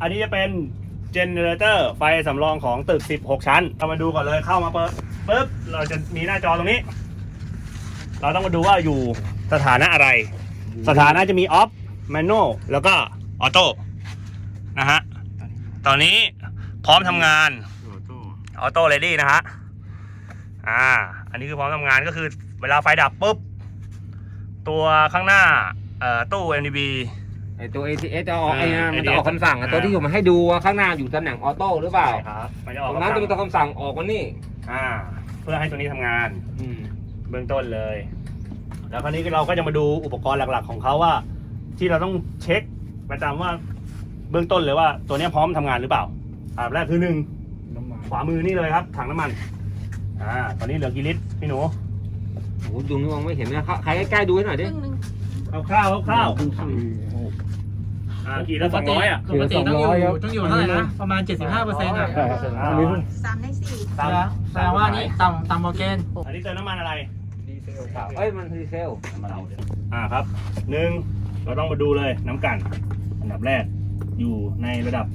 อันนี้จะเป็นเจเนเรเตอร์ไฟสำรองของตึก 16 ชั้น เรามาดูก่อนเลยเข้ามาเปิดปุ๊บ เราจะมีหน้าจอตรงนี้ เราต้องมาดูว่าอยู่สถานะอะไร สถานะจะมีออฟแมนนวลแล้วก็ออโต้นะฮะ ตอนนี้พร้อมทำงานออโต้เรดี้นะฮะ อ่า อันนี้คือพร้อมทำงานก็คือเวลาไฟดับปุ๊บ ตัวข้างหน้าเอ่อตู้ NDB ไอตัว ATS จะออกไอ้นะอ่ามันจะออกคำสั่งอะอ่าตัวที่อยู่มาให้ดูว่าข้างหน้าอยู่ตำแหน่งออโต้หรือเปล่าใช่ครับมันจะอตอกรงนั้นจะเป็นคำตัวคำสั่งออกมานี่อ่า เพื่อให้ตัวนี้ทำงานอืมเบื้องต้นเลย แล้วคราวนี้เราก็จะมาดูอุปกรณ์หลักๆ ของเขาว่า ที่เราต้องเช็คประจำว่าเบื้องต้นเลยว่าตัวเนี้ยพร้อมทำงานหรือเปล่าอันดับแรกคือหนึ่งขวามือนี่เลยครับ ถังน้ำมันอ่าตอนนี้เหลือกี่ลิตรพี่หนูโอ้โหดูนี่มองไม่เห็นนะใครใกล้ๆดูให้หน่อยคดิรึ่งหนึงคร่าวๆคร่าวๆ อ่ากี่ละสองร้อยอะ ปกติต้องอยู่ต้องอยู่เท่าไหร่นะประมาณ 75เปอร์เซ็นต์อะอ่าสามในสี่ตามแสดงว่านี่ต่ำต่ำกว่าเกณฑ์อันนี้เติมน้ำมันอะไรเอ้ยมันดีเซลอ่าครับหนึ่งเราต้องมาดูเลยน้ำกัน อันดับแรกอยู่ในระดับ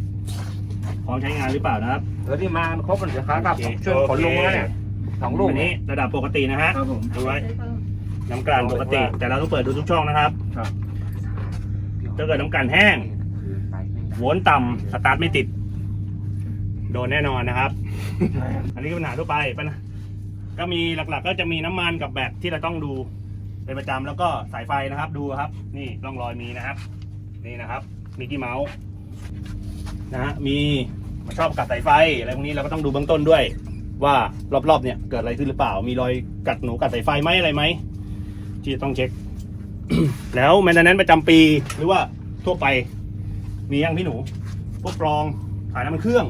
พร้อมใช้งานหรือเปล่านะครับเออที่มาครบมันจะค้ากับโอเคช่วยขนลงแล้วเนี่ยสองลูกอันนี้ระดับปกตินะฮะครับผมดูไว้น้ำกลั่นปกติ แต่เราต้องเปิดดูทุกช่องนะครับครับ ถ้าเกิดน้ำกลั่นแห้งโวลต์ต่ำสตาร์ทไม่ติด โดนแน่นอนนะครับ อันนี้ก็ปัญหาทั่วไปปัญหาก็มีหลักๆ ก็จะมีน้ำมันกับแบตที่เราต้องดูเป็นประจำแล้วก็สายไฟนะครับ ดูครับ นี่ร่องรอยมีนะครับ นี่นะครับมีกี่เมาส์นะฮะมีชอบกัดสายไฟอะไรพวกนี้เราก็ต้องดูเบื้องต้นด้วย ว่ารอบๆเนี่ยเกิดอะไรขึ้นหรือเปล่า มีรอยกัดหนูกัดสายไฟไหมอะไรไหมที่จะต้องเช็ค แล้วแมนเทนแนนประจำปีหรือว่าทั่วไป มียังพี่หนู พวกกรองถ่ายน้ำมันเครื่อง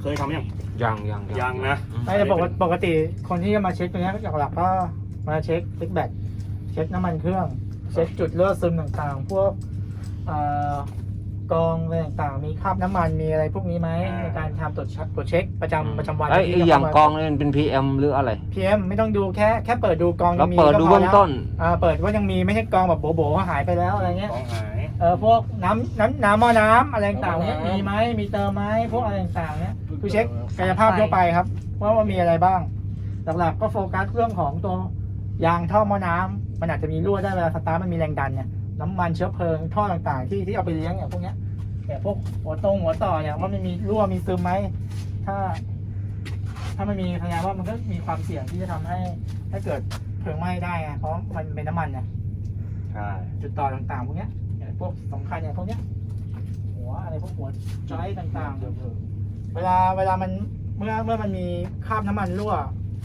เคยทำยัง ยังยังยังนะ ไม่แต่ปกติปกติคนที่จะมาเช็คตรงเนี้ยหลักๆก็มาเช็คเช็คแบตเช็คน้ำมันเครื่อง เช็คจุดรั่วซึมต่างๆ พวกเอ่อ กรองอะไรต่างๆ มีคราบน้ำมันมีอะไรพวกนี้ไหมในการทำตรวจเช็คตรวจเช็คประจำประจำวันไอ้ยไอ้อย่างกองเนี่ยมันเป็น PM หรืออะไร พีเอ็มไม่ต้องดูแค่แค่เปิดดูกองเรายังมีเปิดดูก็พเบื้องแล้วต้น อ่าเปิดว่ายังมีไม่ใช่กองแบบโบ๋ๆหายไปแล้วอะไรเงี้ยกรองหาย เออพวกน้ำน้ำน้ำหม้อน้ำอะไรต่างๆเนี้ยมีไหมมีเติมไหมพวกอะไรต่างๆเนี้ยคือเช็คกายภาพทั่วไปครับว่าว่ามีอะไรบ้าง หลักๆก็โฟกัสเรื่องของตัวยางท่อหม้อน้ำมันอาจจะมีรั่วได้เวลาสตาร์ทมันมีแรงดันเนี่ยน้ำมันเชื้อเพลิงท่อต่างๆ ที่ที่เอาไปเลี้ยงเนี่ยพวกเนี้ย แต่พวกหัวตรงหัวต่อเนี่ยว่ามันมีรั่วมีซึมไหมถ้า ถ้ามันมีพยายามว่ามันก็มีความเสี่ยงที่จะทำให้ให้เกิดเพลิงไหม้ได้ไงเพราะมันเป็นน้ำมันเนี่ยใช่จุดต่อต่างๆพวกเนี้ยอย่างพวกสำคัญอย่างพวกเนี้ย หัวอะไรพวกหัวจอยต่างๆ เวลาเวลามันเมื่อเมื่อมันมีคราบน้ำมันรั่ว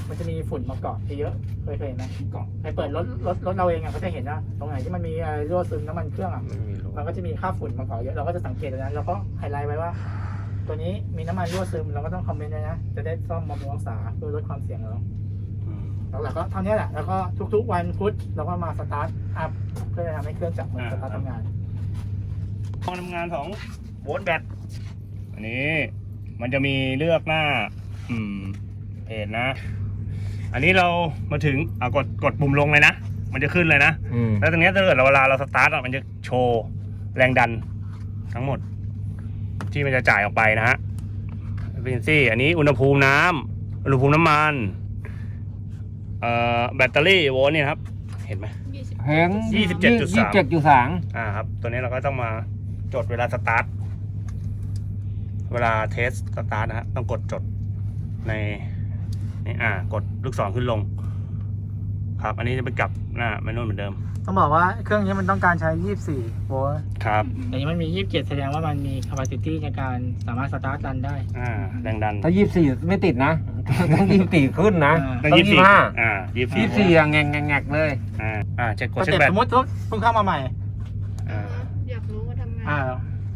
มันจะมีฝุ่นมาเกาะเยอะเคยเคยเห็นไหมเกาะใครเปิดรถรถรถเราเองอะก็จะเห็นนะตรงไหนที่มันมีอะไรรั่วซึมน้ำมันเครื่องอะมั นก็จะมีคราบฝุ่นมาเกาะเยอะเราก็จะสังเกตตรงนั้นเราก็ไฮไลท์ไว้ว่า ตัวนี้มีน้ำมันรั่วซึมเราก็ต้องคอมเมนต์ไว้นะจะได้ซ่อมบำรุงรักษาเพื่อลดความเสี่ยงเราอืมหลักๆก็เท่านี้แหละแล้วก็ทุกๆวันพุธเราก็มาสตาร์ทอัพเพื่อจะทำให้เครื่องจักรมันสตาร์ททำงานห้องทำงานของโวลต์แบตอันนี้ มันจะมีเลือกหน้า อืมเพจนะ อันนี้เรามาถึงอะกดกดปุ่มลงเลยนะ มันจะขึ้นเลยนะอืมแล้วตรงเนี้ยถ้าเกิดเราเวลาเราสตาร์ทอะมันจะโชว์ แรงดันทั้งหมด ที่มันจะจ่ายออกไปนะฮะ efficiency อันนี้อุณหภูมิน้ำอุณหภูมิน้ำมันเอ่อแบตเตอรี่โวลต์เนี่ยนะครับ เห็นไหมยี่สิบเห็นยี่สิบเจ็ดจุดสามยี่สิบเจ็ดจุดสามอ่าครับ ตัวนี้เราก็ต้องมาจดเวลาสตาร์ท เวลาเทสสตาร์ทนะฮะ ต้องกดจดในนี่อ่ากดลูกศรขึ้นลง ครับ อันนี้จะไปกลับหน้าแมนนวลเหมือนเดิม ต้องบอกว่าเครื่องนี้มันต้องการใช้ 24 โวลต์ครับ แต่นี้มันมี 27 แสดงว่ามันมี capacity ในการสามารถสตาร์ทรันได้ อ่าแรงดันถ้ายี่สิบสี่ไม่ติดนะ ต้องยี่สิบสี่ขึ้นนะอ่า ต้องต้องยี่สิบยี่สี่ห้าอ่ายี่สิบยี่สี่สิบสี่อะแงงแงงแงกเลย อ่าอ่าเช็คกดสเช็คเต็ปแบตสมมติเพิ่งเข้ามาใหม่ อ่าอยากรู้ว่าทำไงอ่า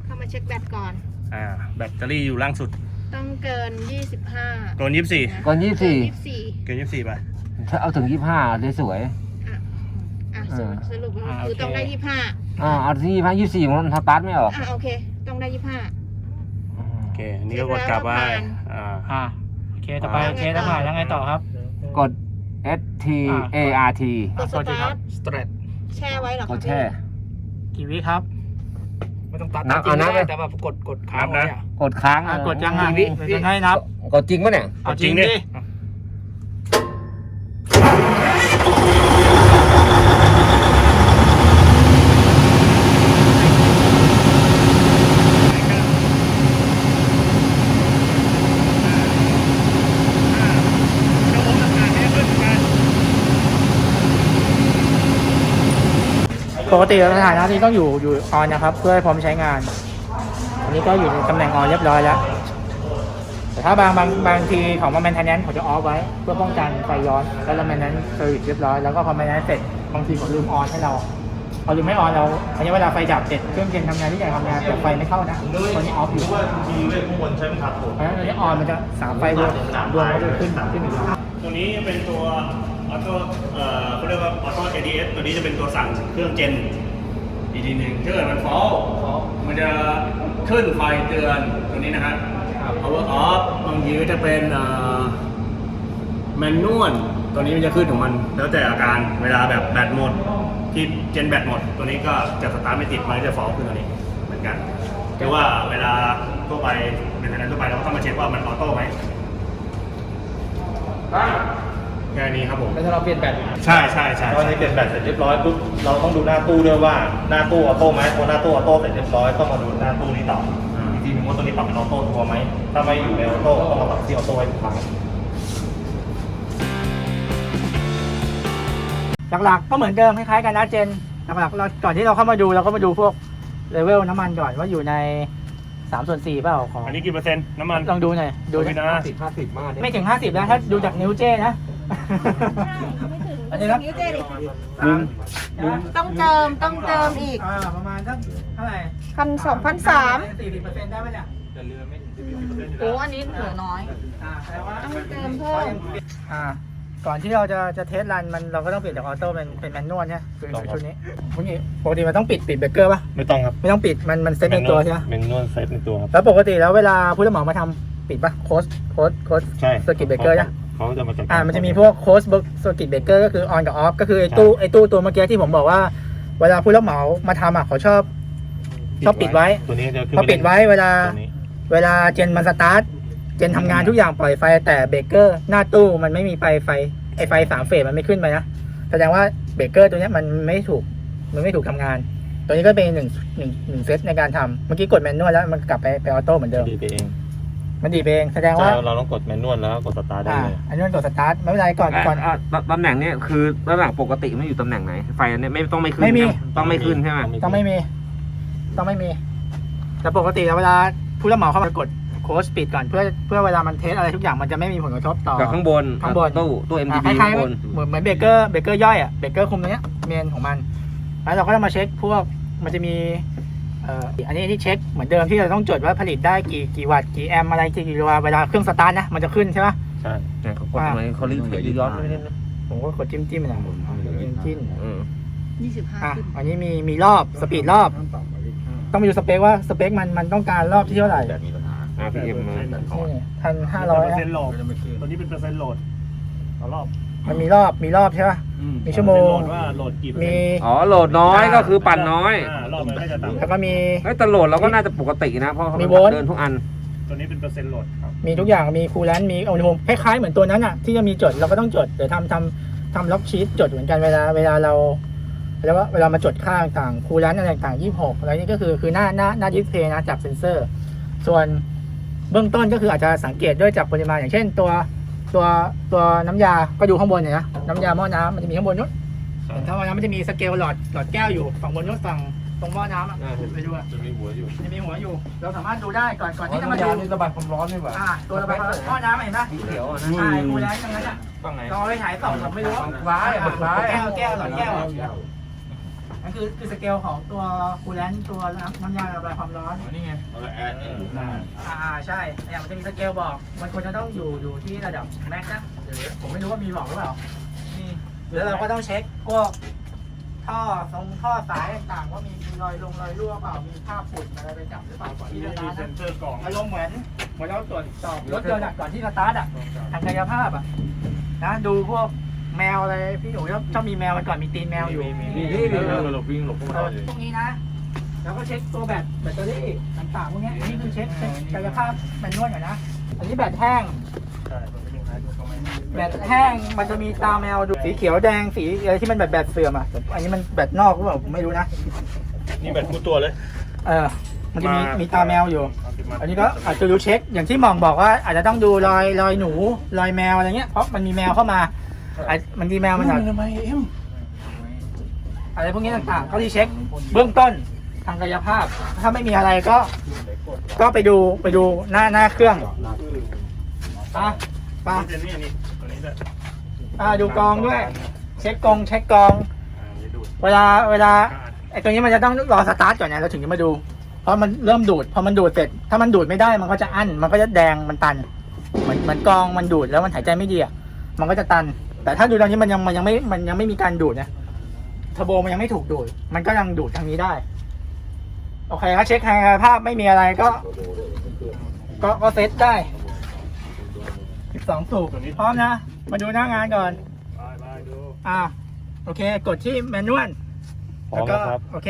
เข้ามาเช็คแบตก่อน อ่าแบตเตอรี่อยู่ล่างสุดต้องเกิน 25เกินยี่สิบสี่ก่อนยี่สิบสี่24เกินยี่สิบสี่ไป ถ้าเอาถึงยี่สิบห้าเลยสวย อะเออสรุปว่าอ่าคือโอเคต้องได้25อ่าเอาที่ยี่สิบห้ายี่สิบสี่มันสตาร์ทไม่ออกอะโอเค ต้องได้โอเคอันนี้ก็กดกลับไปอ่า อ่าโอเคต่อไปโอเคถ้าผ่านแล้วไงต่อครับ กด S T A R T 25กดสตาร์ท สเตรทแช่ไว้เหรอกดแช่กี่วิครับ ไม่ต้องตัดนับจริงเอานับได้เลย แต่แบบกดกดค้างไว้อะ กดค้างอะกดยังอะพี่เดี๋ยวจะให้นับ กดจริงปะเนี่ย เอาจริงดิ ปกติสถานะนี้ต้องอยู่อยู่ออนนะครับ เพื่อให้พร้อมใช้งาน อันนี้ก็อยู่ในตำแหน่งออนเรียบร้อยแล้ว แต่ถ้าบางบางบางทีของมาแมนเทนแนนเขาจะออฟไว้ เพื่อป้องกันไฟย้อนแล้วเราแมนนั้นเซอร์วิสเรียบร้อยแล้วก็พอแมนนั้นเสร็จบางทีเขาลืมออนให้เราพอลืมไม่ออนเราอันนี้เวลาไฟดับเสร็จเครื่องเย็นทำงานที่ใหญ่ทำงานแต่ไฟไม่เข้านะตอนนี้ออฟอยู่ว่าทีเวทข้างบนใช่ไหมครับผมเพราะฉะนั้นตอนนี้ออนมันจะสามไฟรวมรวมก็จะขึ้นขึ้นอีกตัวนี้เป็นตัว ออโต้เอ่อเขาเรียกว่าออโต้ ADS ตัวนี้จะเป็นตัวสั่งเครื่องเจนอีกทีหนึ่งถ้าเกิดมันฟอลมันจะขึ้นไฟเตือนตัวนี้นะฮะ power off บางทีก็จะเป็นแมนนวลตัวนี้มันจะขึ้นของมัน แล้วแต่อาการเวลาแบบแบตหมด ที่เจนแบตหมด ตัวนี้ก็จะสตาร์ทไม่ติดมันก็จะฟอลขึ้นตัวนี้เหมือนกันแต่ว่าเวลาทั่วไปเป็นทางทั่วไปเราก็ต้องมาเช็คว่ามันออโต้ไหม แค่นี้ครับผม แล้วถ้าเราเปลี่ยนแบตใช่ใช่ใช่ตอนนี้เปลี่ยนแบตเสร็จเรียบร้อยปุ๊บเราต้องดูหน้าตู้ด้วยว่าหน้าตู้ออโต้ไหมพอหน้าตู้ออโต้เสร็จเรียบร้อยต้องมาดูหน้าตู้นี้ต่ออีกทีนึงว่าตัวนี้ปรับเป็นออโต้ทัวร์ไหมถ้าไม่อยู่ในออโต้ก็ต้องมาปรับที่ออโต้ไว้ทุกครั้งหลักๆก็เหมือนเดิมคล้ายๆกันนะเจนหลักๆเราก่อนที่เราเข้ามาดูเราก็มาดูพวกเลเวลน้ำมันก่อนว่าอยู่ใน3ส่วน4เปล่าของอันนี้กี่เปอร์เซ็นต์น้ำมันลองดูหน่อยดูดูนะนะสิบห้าสิบมากไม่ถึง50แล้วถ้าดูจากนิ้วเจ้นะ อันนี้ครับนิ้วเจดิหนึ่งต้องเติมต้องเติมอีกอ่าประมาณสักเท่าไหร่พันสองพันสามสี่สิบเปอร์เซ็นต์ได้ไหมเนี่ยโอ้อันนี้เหลือน้อย อ่าแสดงว่าต้องเติมเพิ่ม อ่า ก่อนที่เราจะจะเทสรันมันเราก็ต้องเปลี่ยนจากออโต้เป็นเป็นแมนนวลใช่ไหมคือต้องครับชุดนี้พวกนี้ปกติมันต้องปิดปิดเบรกเกอร์ป่ะไม่ต้องครับไม่ต้องปิดมันมันเซ็ตในตัวใช่ไหมเป็นนวดเซตในตัวครับ แล้วปกติแล้วเวลาผู้รับเหมามาทำปิดป่ะโค้ดโค้ดโค้ดใช่สกิตเบรกเกอร์นะ เขาจะมาจัดอ่ามันจะมีพวกโค้ดเบรกสกิตเบรกเกอร์ก็คือออนกับออฟก็คือไอ้ตู้ไอ้ตู้ตัวเมื่อกี้ที่ผมบอกว่า เวลาผู้รับเหมามาทำอะเขาชอบชอบปิดไว้ตัวนี้จะขึ้นพอปิดไว้เวลาตัวนี้เวลาเจนมันสตาร์ทเจนทำงานทุกอย่างปล่อยไฟ แต่เบรกเกอร์หน้าตู้มันไม่มีไฟไฟไอไฟสามเฟสมันไม่ขึ้นไปนะแสดงว่าเบรกเกอร์ตัวเนี้ยมันไม่ถูกมันไม่ถูกทำงาน ตัวนี้ก็เป็นหนึ่งหนึ่งหนึ่งเซตในการทำเมื่อกี้กดแมนนวลแล้วมันกลับไปไปออโต้เหมือนเดิมดีไปเอง มันดีดไปเองแสดงใช่ว่าเราต้องกดแมนนวลแล้วกดสตาร์ทได้อ่าเลยอันนี้มันกดสตาร์ทไม่เป็นไรก่อนก่อน อะอะตำแหน่งเนี้ยคือตำแหน่งปกติไม่อยู่ตำแหน่งไหน ไฟอันเนี้ยไม่ต้องไม่ขึ้นไม่มี ใช่หต้องไม่ขึ้นใช่ไหมต้องไม่มี ต้องไม่มี แต่ปกติแล้วเวลาผู้รับเหมาเข้ามากดโค้ดปิดก่อนเพื่อเพื่อเวลามันเทสอะไรทุกอย่างมันจะไม่มีผลกระทบต่อ กับข้างบนข้างบน ตู้ตู้ อ่า MDB คล้าข้ายงๆบนเหมือนเหมือนเบรกเกอร์เบรกเกอร์ย่อยอะเบรกเกอร์คุมตรงเนี้ยเมนของมัน แล้วเราก็ต้องมาเช็คพวกมันจะมีเอ่ออันนี้ที่เช็คเหมือนเดิมที่เราต้องจดว่าผลิตได้กี่กี่วัตต์กี่แอมป์อะไรกี่กิโลวัตต์เวลาเครื่องสตาร์ทนะมันจะขึ้นใช่ไหมใช่เนี่ยเขากดตรงไหนเขารีบรีย้อนไปนิดนึงผมก็กดจิ้มจิ้มๆนะจิ้มจิ้มเออยี่สิบห้าอะขึ้นอันนี้มีมีรอบสปีดรอบ ต้องไปดูสเปคว่าสเปคมันมันต้องการรอบที่เท่าไหร่อ่าพีเอ็มมานี่พันห้าร้อยเปอร์เซ็นต์โหลดตัวนี้เป็นเปอร์เซ็นต์โหลดต่อรอบ มันมีรอบมีรอบใช่ป่ะมีชั่วโมง โหลดว่าโหลดกี่เปอร์มีเซ็นต์อ๋อโหลดน้อยก็คือปั่นน้อยอ่ารอบมันก็จะต่ำแล้วก็มี เฮ้ยแต่โหลดเราก็น่าจะปกตินะเพราะเขามีโวลต์ เดินทุกอันตัวนี้เป็นเปอร์เซ็นต์โหลดครับมีทุกอย่างมีคูลแลนต์มีอุณหภูมิคล้ายๆเหมือนตัวนั้นอะที่จะมีจดเราก็ต้องจดเดี๋ยวทำทำทำล็อกชีตจดเหมือนกันเวลาเวลาเราแล้วว่าเวลามาจดค่าต่างๆคูลแลนต์อะไรต่างๆยี่หกอะไรนี่ก็คือคือหน้าหน้าหน้าดิสเพย์นะจากเซนเซอร์ ส่วนเบื้องต้นก็คืออาจจะสังเกตด้วยจากปริมาณอย่างเช่นตัว ตัวตัวน้ำยาก็ดูข้างบนเนี่ยนะน้ำยาหม้อน้ำมันจะมีข้างบนนู้นเห็นถ้าหม้อน้ำมันจะมีสเกลหลอดหลอดแก้วอยู่ฝั่งบนนู้นฝั่งตรงหม้อน้ำอะไปดูอะจะมีหัวอยู่จะมีหัวอยู่ เราสามารถดูได้ก่อนก่อนที่จะมาดูระบายความร้อนด้วยว่ะอ่าตัวระบายความร้อนหม้อน้ำเห็นไหมสีเขียวอะนะใช่คูแลนต์ตรงนั้นอะต้องไงลองเอาไปฉายส่องผมไม่รู้ว่าร้ายอะร้ายแก้วแก้วหลอดแก้วอะ นั่นคือคือสเกลของตัวคูลแลนต์ตัวน้ำน้ำยาระบายความร้อนนี่ไงเราแอดอยู่หน้าอ่าใช่เนี่ยมันจะมีสเกลบอก มันควรจะต้องอยู่อยู่ที่ระดับแม็กนะหรือผมไม่รู้ว่ามีบอกหรือเปล่านี่แล้วเราก็ต้องเช็คพวกท่อทรงท่อสายต่างๆว่ามีมีรอยลงรอยรั่วเปล่ามีคราบฝุ่นอะไรไปจับหรือเปล่าก่อนที่ที่จะมีสตาร์ทเซนเซอร์กล่องอารมณ์เหมือนเหมือนเราตรวจสอบรถยนต์อะก่อนที่สตาร์ทอะทางกายภาพอะนะดูพวก แมวอะไรพี่หนูชอบชอบมีแมวมันก่อนมีตีนแมวอยู่นี่นี่นี่เราหลบวิ่งหลบเข้ามาเออเลยพวกนี้นะ แล้วก็เช็คตัวแบตแบตเตอรี่ต่างๆพวกเนี้ยนี่คือเช็คเช็คกายภาพแมนนวลก่อนนะอันนี้แบตแห้ง ใช่มันเป็นยังไงเขาไม่แบตแห้งมันจะมีตาแมวดูสีเขียวแดงสีอะไรที่มันแบบแบตเสื่อมอะแต่อันนี้มันแบตนอกหรือเปล่าผมไม่รู้นะนี่แบบคู่ตัวเลยเออมันจะมีมามีตาแมวอยู่เอาสิบมาอันนี้ก็อาจจะดูเช็คอย่างที่หมองบอกว่าอาจจะต้องดูรอยรอยหนูรอยแมวอะไรเงี้ยเพราะมันมีแมวเข้ามา อาจมันมีแมวมันอาจทำไมเอ็มอะไรพวกนี้ต่างๆเขาที่เช็คเบื้องต้นทางกายภาพ ถ้าไม่มีอะไรก็ ก็ไปดูไปดูหน้าหน้าเครื่องไปไปนี่นี่นี่ตัวนี้ด้วยอ่าดูกองด้วย เช็คกองเช็คกองอ่านี่ดูดเวลาเวลาไอ้ตัวนี้มันจะต้องรอสตาร์ทก่อนนะเราถึงจะมาดู เพราะมันเริ่มดูด พอมันดูดเสร็จ ถ้ามันดูดไม่ได้มันก็จะอั้น มันก็จะแดง มันตัน เหมือนเหมือนกองมันดูดแล้วมันหายใจไม่ดีอะมันก็จะตัน แต่ถ้าดูตอนนี้มันยังมันยังไม่มันยังไม่มีการดูดนะเทอร์โบมันยังไม่ถูกดูด มันก็ยังดูดทางนี้ได้ โอเคครับเช็คทางกายภาพไม่มีอะไรก็ ก็ก็เซตได้12สูบพร้อมนะ มาดูหน้างานก่อนไปไปดูอ่า โอเค กดที่แมนนวลพร้อแล้วมก็แล้วครับโอเค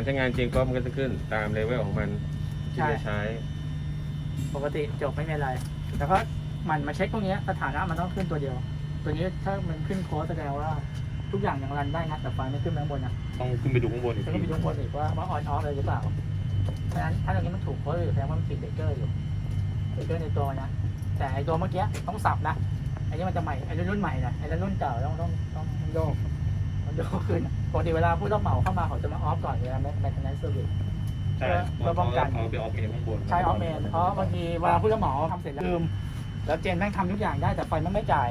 การใช้งานจริงก็มันก็จะขึ้นตามเลเวลของมันที่ใช่จะใช้ ปกติจบไม่มีอะไร แต่ก็มันมาเช็คพวกเนี้ยสถานะมันต้องขึ้นตัวเดียว ตัวนี้ถ้ามันขึ้นโค้ดแสดงว่าทุกอย่างยังรันได้นะแต่ไฟไม่ขึ้นไปข้างบนนะต้องขึ้นไปดูข้างบนอีกจะต้ทีองไปดูข้างบนอีกว่าว่าออนออฟอะไรหรือเปล่าเพราะฉะนั้นถ้าตรงนี้มันถูกโค้ดอยู่แสดงว่ามันติดเบรกเกอร์อยู่เบรกเกอร์ในตัวนะ แต่ไอตัวเมื่อกี้ต้องสับนะไอนี้มันจะใหม่ไอรุ่นใหม่นะไอรุ่นเก่าต้องต้องต้องโยก ต้องโยกขึ้นปกติเวลาผู้รับเหมาเข้ามาเขาจะมาออฟก่อนเวลา maintenance service ใช่เพื่อป้องกัน เอาไปออฟเกมข้างบนใช้ออฟเมนเพราะบางทีเวลาผู้รับเหมาทำเสร็จแล้วลืม แล้วเจนแม่งทำทุกอย่างได้แต่ไฟมันไม่จ่าย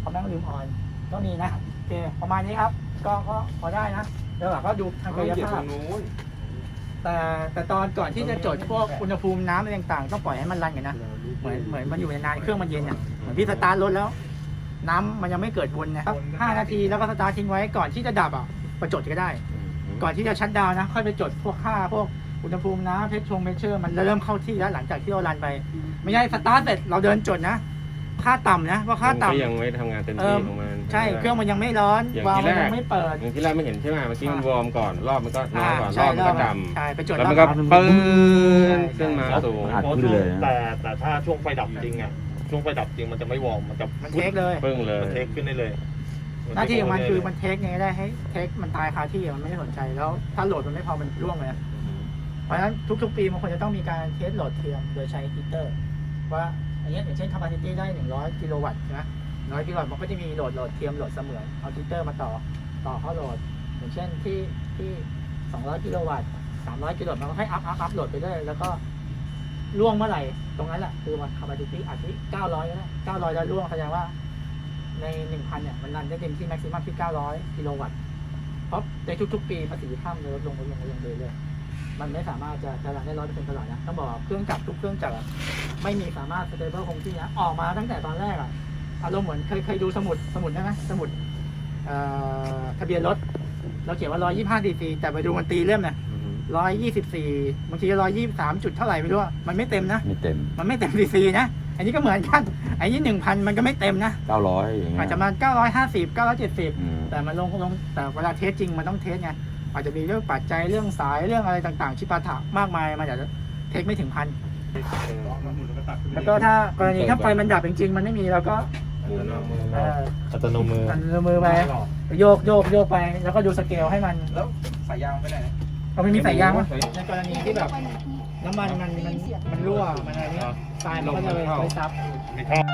เขาแม่งลืมออนก็มีนะโอเคประมาณนี้ครับ ก็ก็พอได้นะแล้วเราก็ดูทางกายภาพแต่แต่ตอนก่อนที่จะจดพวกอุณหภูมิน้ำอะไรต่างๆต้องปล่อยให้มันรันกันนะเหมือนเหมือนมันอยู่นานๆเครื่องมันเย็นอะเหมือนพี่สตาร์ทรถแล้ว น้ำมันยังไม่เกิดวนนะครับห้านาทีแล้วก็สตาร์ททิ้งไว้ก่อนที่จะดับอะไปจดก็ได้ ก่อนที่จะชัดดาวน์นะ ค่อยไปจดพวกค่าพวกอุณหภูมิน้ำเพชรชงเพชเชอร์มันเริ่มเข้าที่แล้วหลังจากที่เรารันไป ไม่ใช่สตาร์ทเสร็จเราเดินจดนะ ค่าต่ำนะว่าค่ามันก็ต่ำยังไม่ทำงานเต็มเอที่อของมัน ใช่เครื่องมันยังไม่ร้อนอย่างวาล์วที่มันแรยักงไม่เปิดอย่างที่แรกไม่เห็นใช่ไหมเมื่อกี้มันวอร์มก่อนรอบมันก็น้อยกว่าใช่รอบมันก็ใช่ต่ใช่ไปจดำแล้วมันก็รอบ ปื้ใช่นขึ้นมาสูง อัดขึ้นเลยนะ แต่แต่ถ้าช่วงไฟดับจริงอะ ช่วงไฟดับจริงมันจะไม่วอร์มมันจะมันเทคเลย ปึ้งเลย มันเทคขึ้นได้เลยหน้าที่ของมันคือมันเทคไงได้ให้เทคมันตายคาที่มันไม่ได้สนใจแล้ว ถ้าโหลดมันไม่พอมันร่วงเลยนะเพราะฉะนั้นทุกๆปีมันควรจะต้องมีการเทสโหลดเทียมโดยใช้ฮีตเตอร์ ว่าอันนี้อย่างเช่น capacity ได้ 100 กิโลวัตต์ใช่ไหม100กิโลวัตต์มันก็จะมีโหลดโหลดเทียมโหลดเสมือนเอาฮีตเตอร์มาต่อต่อเข้าโหลด อย่างเช่นที่ที่ 200 กิโลวัตต์300 กิโลวัตต์มันก็ให้อัพอัพอัพโหลดไปเรื่อยแล้วก็ ล่วงเมื่อไหร่ ตรงนั้นแหละคือมัน capacity อาจจะ900ก็ได้900แล้วล่วงแสดงว่า ใน1,000เนี่ยมันรันได้เต็มที่ maximum ที่900กิโลวัตต์เพราะในทุกๆ ปีประสิทธิภาพมันลดลงลดลงลดลงเรื่อยๆมันไม่สามารถจะจะรันได้ร้อยเปอร์เซ็นต์ตลอดนะต้องบอกเครื่องจักรทุกเครื่องจักรไม่มีสามารถ stable คงที่นะออกมาตั้งแต่ตอนแรกอะอารมณ์เหมือนเคยเคยดูสมุดสมุดได้ไหมสมุดทะเบียนรถเราเขียนว่า125 cc แต่ไปดูมันตีเล่มนะ 124บางที123จุดเท่าไหร่ไม่รู้อะมันไม่เต็มนะ ไม่เต็ม มันไม่เต็ม cc นะ อันนี้ก็เหมือนกัน อันนี้1,000มันก็ไม่เต็มนะ900อย่างเงี้ยอาจจะมา950 970อืมแต่มันลงลงแต่เวลาเทสจริงมันต้องเทสไงอาจจะมีเรื่องปัจจัยเรื่องสายเรื่องอะไรต่างๆ ชิปาถะมากมายมันอาจจะเทสไม่ถึงพันแล้วก็ถ้ากรณีถ้าไฟมันดับจริงๆ มันไม่มีเราก็เอ่ออัตโนมืออันมือไปโยกโยกโยกไป แล้วก็ดูสเกลให้มันแล้วสายยางไปไหน เราไม่มีสายยางวะในกรณีที่แบบน้ำมันมันมันมันรั่วมันอะไรเนี้ยทรายมันก็จะไปไปซับมีท่อ